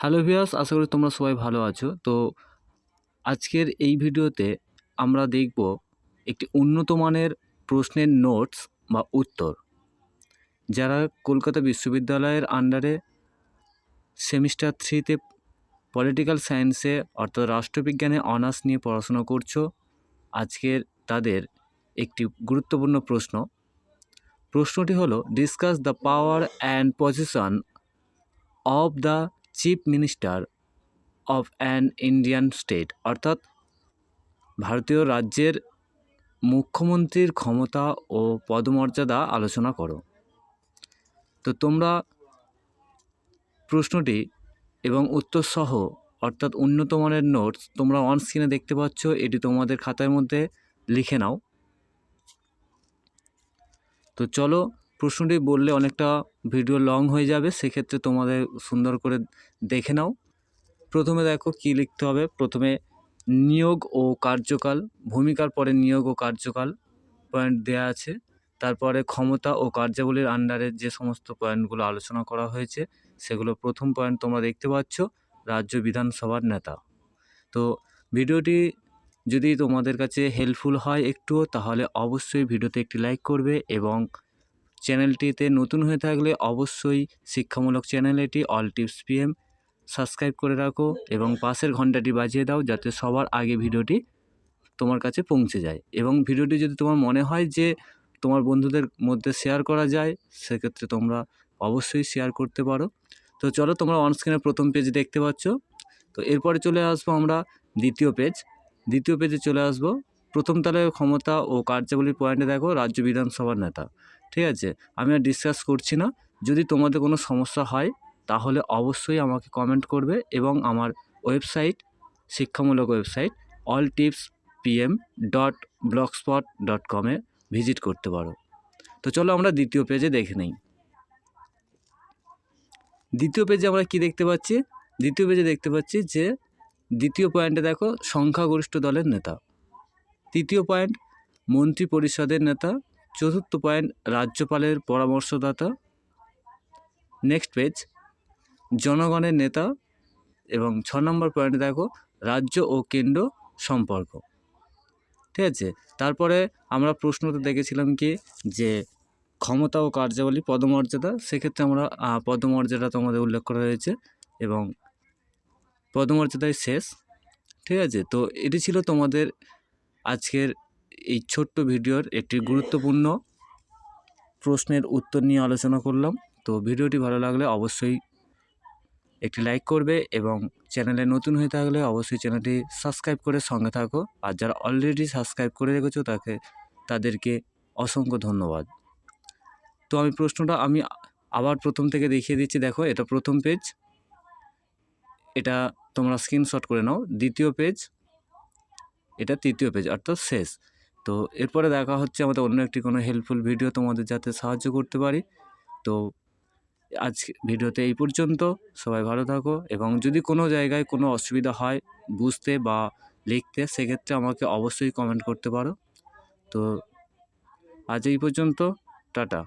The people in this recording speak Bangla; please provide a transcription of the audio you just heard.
হ্যালো ভিউয়ার্স আশা করি তোমরা সবাই ভালো আছো। তো আজকের এই ভিডিওতে আমরা দেখব একটি উন্নত মানের প্রশ্নের নোটস বা উত্তর। যারা কলকাতা বিশ্ববিদ্যালয়ের আন্ডারে সেমিস্টার থ্রিতে পলিটিক্যাল সায়েন্সে অর্থাৎ রাষ্ট্রবিজ্ঞানে অনার্স নিয়ে পড়াশোনা করছ, আজকের তাদের একটি গুরুত্বপূর্ণ প্রশ্ন। প্রশ্নটি হলো discuss the power and position of the chief minister of an Indian state অর্থাৎ ভারতীয় রাজ্যের মুখ্যমন্ত্রীর ক্ষমতা ও পদমর্যাদা আলোচনা করো। তো তোমরা প্রশ্নটি এবং উত্তরসহ, অর্থাৎ উন্নত মানের নোটস তোমরা অন স্ক্রিনে দেখতে পাচ্ছ, এটি তোমাদের খাতার মধ্যে লিখে নাও। তো চলো প্রশ্নটি বললে অনেকটা ভিডিও লং হয়ে যাবে, সেক্ষেত্রে তোমাদের সুন্দর করে দেখে নাও। প্রথমে দেখো কী লিখতে হবে। প্রথমে নিয়োগ ও কার্যকাল, ভূমিকার পরে নিয়োগ ও কার্যকাল পয়েন্ট দেওয়া আছে। তারপরে ক্ষমতা ও কার্যাবলীর আন্ডারে যে সমস্ত পয়েন্টগুলো আলোচনা করা হয়েছে, সেগুলো প্রথম পয়েন্ট তোমরা দেখতে পাচ্ছ, রাজ্য বিধানসভার নেতা। তো ভিডিওটি যদি তোমাদের কাছে হেল্পফুল হয় একটুও, তাহলে অবশ্যই ভিডিওতে একটি লাইক করবে এবং চ্যানেলটিতে নতুন হয়ে থাকলে অবশ্যই শিক্ষামূলক চ্যানেল এটি অল টিপস পিএম। সাবস্ক্রাইব করে রাখো এবং পাশের ঘন্টাটি বাজিয়ে দাও যাতে সবার আগে ভিডিওটি তোমার কাছে পৌঁছে যায়। এবং ভিডিওটি যদি তোমার মনে হয় যে তোমার বন্ধুদের মধ্যে শেয়ার করা যায়, সেক্ষেত্রে তোমরা অবশ্যই শেয়ার করতে পারো। তো চলো তোমরা অনস্ক্রিনে প্রথম পেজ দেখতে পাচ্ছ। তো এরপরে চলে আসব আমরা দ্বিতীয় পেজ দ্বিতীয় পেজে চলে আসব। প্রথম তালের ক্ষমতা ও কার্যাবলীর পয়েন্টে দেখো রাজ্য বিধানসভার নেতা। ঠিক আছে? আমি আর ডিসকাস করছি না। যদি তোমাদের কোনো সমস্যা হয়, তাহলে অবশ্যই আমাকে কমেন্ট করবে এবং আমার ওয়েবসাইট শিক্ষামূলক website all tips PM dot blogspot dot কমে ভিজিট করতে পারো। তো চলো আমরা দ্বিতীয় পেজে দেখে নিই। দ্বিতীয় পেজে আমরা কি দেখতে পাচ্ছি? দ্বিতীয় পেজে দেখতে পাচ্ছি যে, দ্বিতীয় পয়েন্টে দেখো সংখ্যাগরিষ্ঠ দলের নেতা। তৃতীয় পয়েন্ট মন্ত্রী পরিষদের নেতা। চতুর্থ পয়েন্ট, রাজ্যপালের পরামর্শদাতা। নেক্সট পেজ, জনগণের নেতা। এবং ছ নম্বর পয়েন্টে দেখো, রাজ্য ও কেন্দ্র সম্পর্ক। ঠিক আছে? তারপরে আমরা প্রশ্নতে দেখেছিলাম কি, যে ক্ষমতা ও কার্যাবলী পদমর্যাদা, সেক্ষেত্রে আমরা পদমর্যাদা তোমাদের উল্লেখ করা হয়েছে। এবং পদমর্যাদায় শেষ। ঠিক আছে? তো এটি ছিল তোমাদের আজকের এই ছোট্ট ভিডিওর একটি গুরুত্বপূর্ণ প্রশ্নের উত্তর নিয়ে আলোচনা করলাম। তো ভিডিওটি ভালো লাগলে অবশ্যই একটি লাইক করবে এবং চ্যানেলে নতুন হয়ে থাকলে অবশ্যই চ্যানেলটি সাবস্ক্রাইব করে সঙ্গে থাকো। আর যারা অলরেডি সাবস্ক্রাইব করে রেখেছো তাকে, তাদেরকে অসংখ্য ধন্যবাদ। তো আমি প্রশ্নটা আমি আবার প্রথম থেকে দেখিয়ে দিচ্ছি। দেখো, এটা প্রথম পেজ এটা তোমরা স্ক্রিনশট করে নাও। দ্বিতীয় পেজ এটা তৃতীয় পেজ অর্থাৎ শেষ। তো এরপরে দেখা হচ্ছে আমাদের অন্য একটি কোনো হেল্পফুল ভিডিও তোমাদের যাতে সাহায্য করতে পারি। তো আজকে ভিডিওতে এই পর্যন্ত। সবাই ভালো থাকো এবং যদি কোনো জায়গায় কোনো অসুবিধা হয় বুঝতে বা লিখতে সেক্ষেত্রে আমাকে অবশ্যই কমেন্ট করতে পারো। তো আজ এই পর্যন্ত, টাটা।